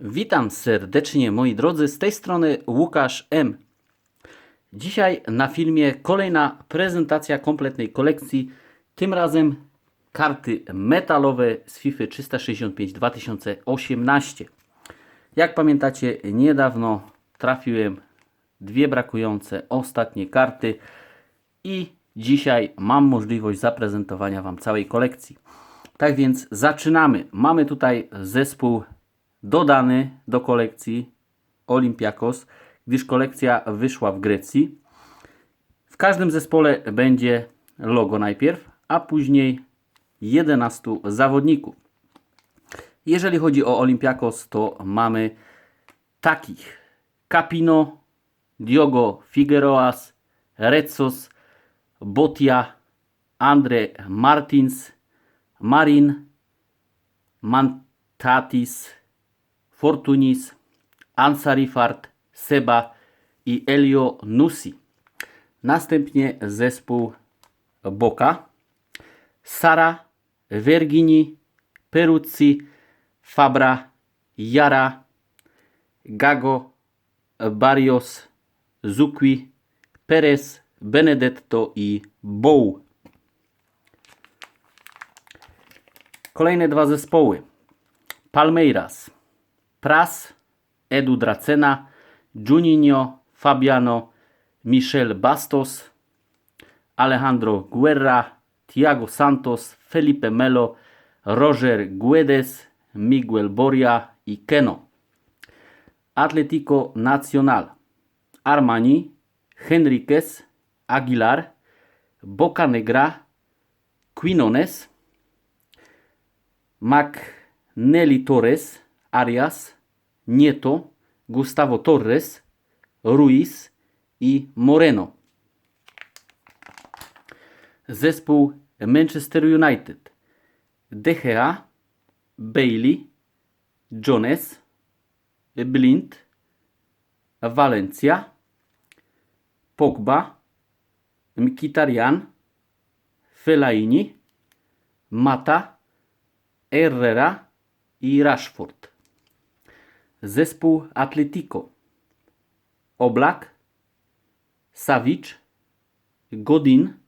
Witam serdecznie moi drodzy, z tej strony Łukasz M. Dzisiaj na filmie kolejna prezentacja kompletnej kolekcji, tym razem karty metalowe z FIFA 365 2018. Jak pamiętacie, niedawno trafiłem dwie brakujące ostatnie karty i dzisiaj mam możliwość zaprezentowania Wam całej kolekcji. Tak więc zaczynamy. Mamy tutaj zespół dodany do kolekcji Olympiakos, gdyż kolekcja wyszła w Grecji. W każdym zespole będzie logo najpierw, a później 11 zawodników. Jeżeli chodzi o Olympiakos, to mamy takich Capino, Diogo Figueroas, Retsos, Botia, Andre Martins, Marin, Mantatis, Fortunis, Ansarifart, Seba i Elio Nusi. Następnie zespół Boka, Sara, Vergini, Peruzzi, Fabra, Jara, Gago, Barrios, Zucchi, Perez, Benedetto i Bow. Kolejne dwa zespoły. Palmeiras, Pras, Edu Dracena, Juninho, Fabiano, Michel Bastos, Alejandro Guerra, Thiago Santos, Felipe Melo, Roger Guedes, Miguel Boria i Keno. Atlético Nacional, Armani, Henriquez, Aguilar, Bocanegra, Quinones, Macnelli Torres, Arias, Nieto, Gustavo Torres, Ruiz i Moreno. Zespół Manchester United. Gea, Bailey, Jones, Blind, Valencia, Pogba, Mkhitaryan, Fellaini, Mata, Herrera i Rashford. Zespół Atletico. Oblak, Savic, Godin,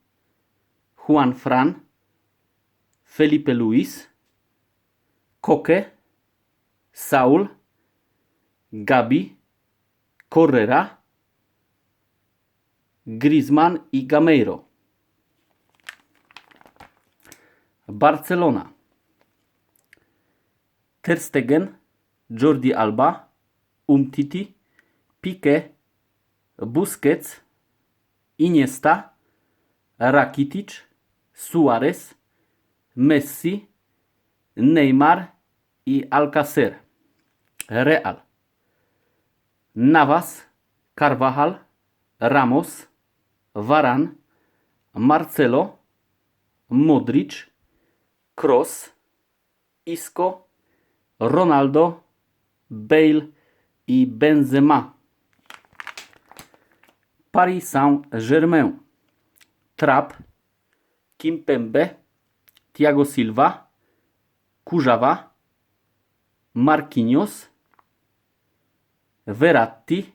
Juan Fran, Felipe Luis, Koke, Saul, Gabi, Correra, Griezmann i Gameiro. Barcelona. Ter Stegen, Jordi Alba, Umtiti, Pique, Busquets, Iniesta, Rakitic, Suarez, Messi, Neymar i Alcacer. Real. Navas, Carvajal, Ramos, Varan, Marcelo, Modric, Kroos, Isco, Ronaldo, Bale i Benzema. Paris Saint-Germain. Trapp, Kimpembe, Thiago Silva, Kurzawa, Marquinhos, Verratti,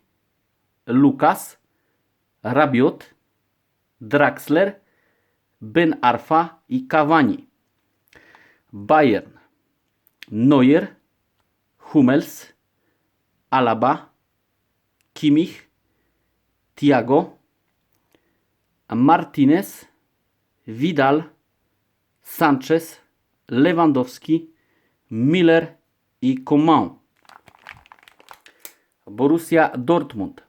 Lucas, Rabiot, Draxler, Ben Arfa i Cavani. Bayern. Neuer, Hummels, Alaba, Kimmich, Thiago, Martinez, Vidal, Sanchez, Lewandowski, Miller i Coman. Borussia Dortmund.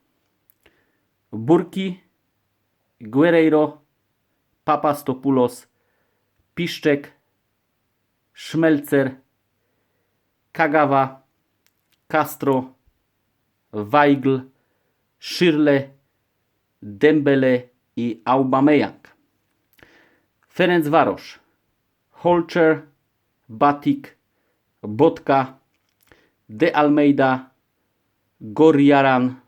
Burki, Guerreiro, Papastopoulos, Piszczek, Szmelcer, Kagawa, Castro, Weigl, Schirle, Dembele i Aubameyang. Ferencvaros, Holcher, Batik, Botka, De Almeida, Goriaran,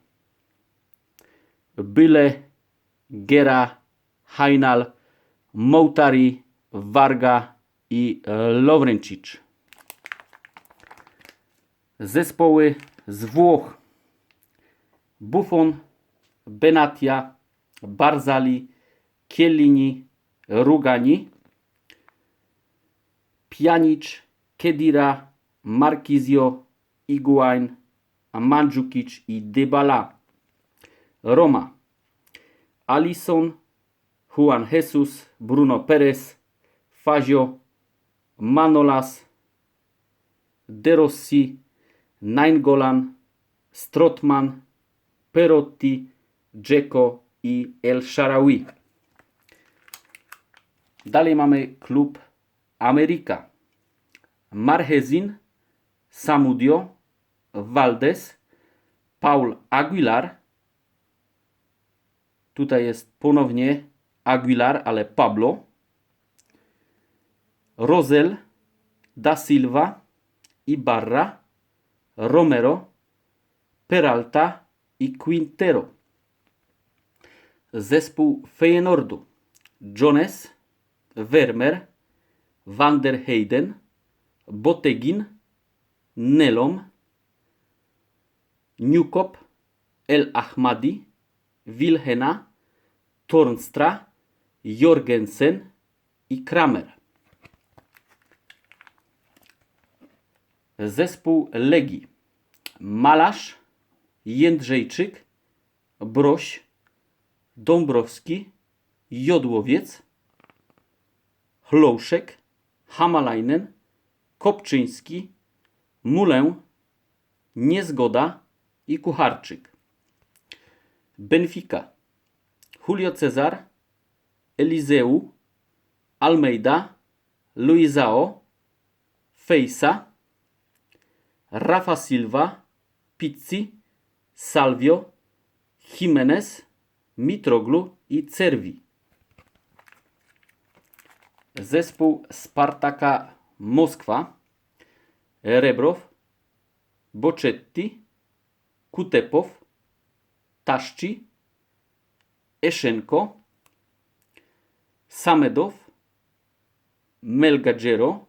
Byle, Gera, Hainal, Moutari, Varga i Lovrencic. Zespoły z Włoch. Buffon, Benatia, Barzali, Chiellini, Rugani. Pjanic, Kedira, Marquisio, Iguain, Mandzukic i Dybala. Roma. Alisson, Juan Jesus, Bruno Perez, Fazio, Manolas, De Rossi, Nainggolan, Strotman, Perotti, Dzeko i El Sharawi. Dalej mamy klub Ameryka. Marhezin, Samudio, Valdes, Paul Aguilar. Tutaj jest ponownie Aguilar, ale Pablo. Rosel, Da Silva, Ibarra, Romero, Peralta i Quintero. Zespół Feyenoordu. Jones, Vermeer, Van der Heyden, Botegin, Nelom, Newcop, El Ahmadi, Wilhena, Tornstra, Jorgensen i Kramer. Zespół Legii. Malarz, Jędrzejczyk, Broś, Dąbrowski, Jodłowiec, Chlouszek, Hamalainen, Kopczyński, Mulę, Niezgoda i Kucharczyk. Benfica. Julio Cezar, Eliseu, Almeida, Luizao, Fejsa, Rafa Silva, Pizzi, Salvio, Jimenez, Mitroglu i Cervi. Zespół Spartaka Moskwa, Rebrow, Bocetti, Kutepow, Taszci, Eszenko, Samedow, Melgadzero,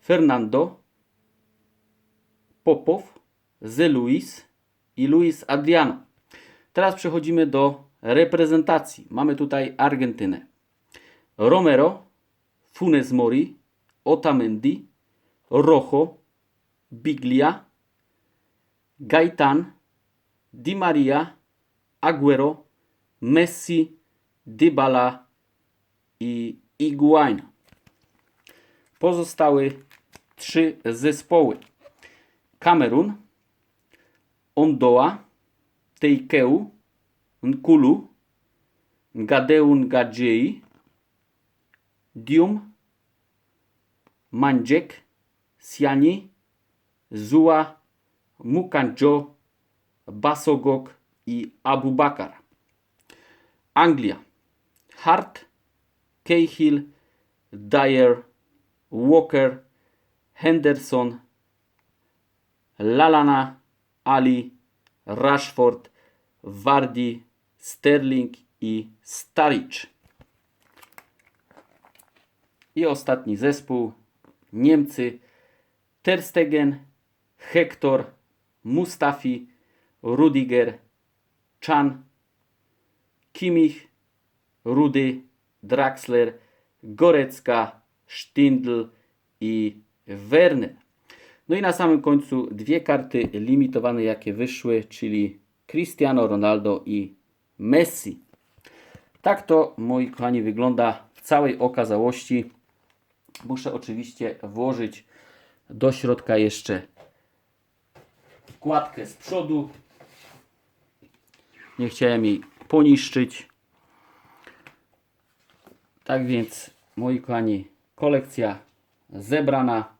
Fernando, Popow, Ze Luis i Luis Adriano. Teraz przechodzimy do reprezentacji. Mamy tutaj Argentynę. Romero, Funes Mori, Otamendi, Rojo, Biglia, Gaitan, Di Maria, Aguero, Messi, Dybala i Iguain. Pozostały trzy zespoły. Kamerun, Ondoa, Teikeu, Nkulu, Gadeun Gadzei, Dium, Manjek, Siani, Zua, Mukanjo, Basogok i Abubakar. Anglia. Hart, Cahill, Dyer, Walker, Henderson, Lalana, Ali, Rashford, Vardy, Sterling i Staric. I ostatni zespół. Niemcy. Ter Stegen, Hector, Mustafi, Rudiger, Chan, Kimmich, Rudy, Draxler, Gorecka, Stindl i Werner. No i na samym końcu dwie karty limitowane, jakie wyszły, czyli Cristiano Ronaldo i Messi. Tak to, moi kochani, wygląda w całej okazałości. Muszę oczywiście włożyć do środka jeszcze wkładkę z przodu. Nie chciałem jej poniszczyć. Tak więc, moi kochani, kolekcja zebrana.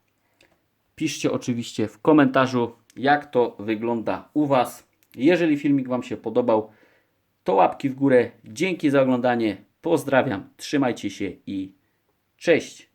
Piszcie oczywiście w komentarzu, jak to wygląda u Was. Jeżeli filmik Wam się podobał, to łapki w górę. Dzięki za oglądanie. Pozdrawiam, trzymajcie się i cześć.